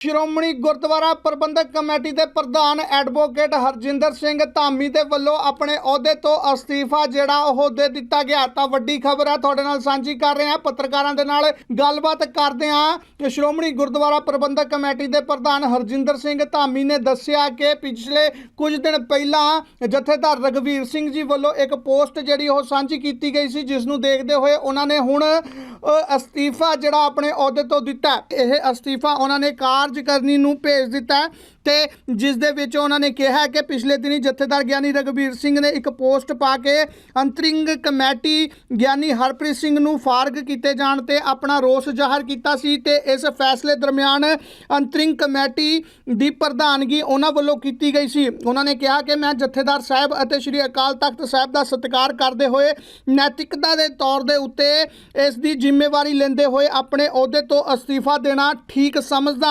ਸ਼੍ਰੋਮਣੀ ਗੁਰਦੁਆਰਾ ਪ੍ਰਬੰਧਕ committee ਦੇ ਪ੍ਰਧਾਨ advocate Harjinder Singh Dhami ਦੇ ਵੱਲੋਂ ਆਪਣੇ ਅਹੁਦੇ ਤੋਂ ਅਸਤੀਫਾ ਜਿਹੜਾ ਉਹ ਦੇ ਦਿੱਤਾ ਗਿਆ। ਤਾਂ ਵੱਡੀ ਖਬਰ ਹੈ ਤੁਹਾਡੇ ਨਾਲ ਸਾਂਝੀ ਕਰ ਰਹੇ ਹਾਂ ਪੱਤਰਕਾਰਾਂ ਦੇ ਨਾਲ ਗੱਲਬਾਤ ਕਰਦੇ ਹਾਂ ਕਿ ਸ਼੍ਰੋਮਣੀ ਗੁਰਦੁਆਰਾ ਪ੍ਰਬੰਧਕ ਕਮੇਟੀ ਦੇ ਪ੍ਰਧਾਨ ਹਰਜਿੰਦਰ ਸਿੰਘ ਧਾਮੀ ਨੇ ਦੱਸਿਆ ਕਿ ਪਿਛਲੇ ਕੁਝ ਦਿਨ ਪਹਿਲਾਂ ਜਥੇਦਾਰ ਰਗਵੀਰ ਸਿੰਘ ਜੀ ਵੱਲੋਂ ਇੱਕ ਪੋਸਟ ਜਿਹੜੀ ਉਹ ਸਾਂਝੀ ਕੀਤੀ ਗਈ ਸੀ, ਜਿਸ ਨੂੰ ਦੇਖਦੇ ਹੋਏ ਉਹਨਾਂ ਨੇ ਹੁਣ ਅਸਤੀਫਾ ਜਿਹੜਾ ਆਪਣੇ ਅਹੁਦੇ ਤੋਂ ਦਿੱਤਾ ਇਹ ਅਸਤੀਫਾ ਉਹਨਾਂ ਨੇ ਕਾਰਜਕਰਨੀ ਨੂੰ ਭੇਜ ਦਿੱਤਾ ਤੇ ਜਿਸ ਦੇ ਵਿੱਚ ਉਹਨਾਂ ਨੇ ਕਿਹਾ ਕਿ ਪਿਛਲੇ ਦਿਨੀ ਜਥੇਦਾਰ ਗਿਆਨੀ ਰਗਵੀਰ ਸਿੰਘ ਨੇ ਇੱਕ ਪੋਸਟ ਪਾ ਕੇ ਅੰਤਰਿੰਗ ਕਮੇਟੀ ਗਿਆਨੀ ਹਰਪ੍ਰੀਤ ਸਿੰਘ ਨੂੰ ਫਾਰਗ ਕੀਤੇ ਜਾਣ ਤੇ ਆਪਣਾ ਰੋਸ ਜ਼ਾਹਰ ਕੀਤਾ ਸੀ ਤੇ ਇਸ ਫੈਸਲੇ ਦਰਮਿਆਨ ਅੰਤਰਿੰਗ ਕਮੇਟੀ ਦੀ ਪ੍ਰਧਾਨਗੀ ਉਹਨਾਂ ਵੱਲੋਂ ਕੀਤੀ ਗਈ ਸੀ। ਉਹਨਾਂ ਨੇ ਕਿਹਾ ਕਿ ਮੈਂ ਜਥੇਦਾਰ ਸਾਹਿਬ ਅਤੇ ਸ੍ਰੀ ਅਕਾਲ ਤਖਤ ਸਾਹਿਬ ਦਾ ਸਤਿਕਾਰ ਕਰਦੇ ਹੋਏ ਨੈਤਿਕਤਾ ਦੇ ਤੌਰ ਦੇ ਉੱਤੇ ਇਸ ਦੀ ਜ਼ਿੰਮੇਵਾਰੀ ਲੈਂਦੇ ਹੋਏ ਆਪਣੇ ਅਹੁਦੇ ਤੋਂ ਅਸਤੀਫਾ ਦੇਣਾ ਠੀਕ ਸਮਝਦਾ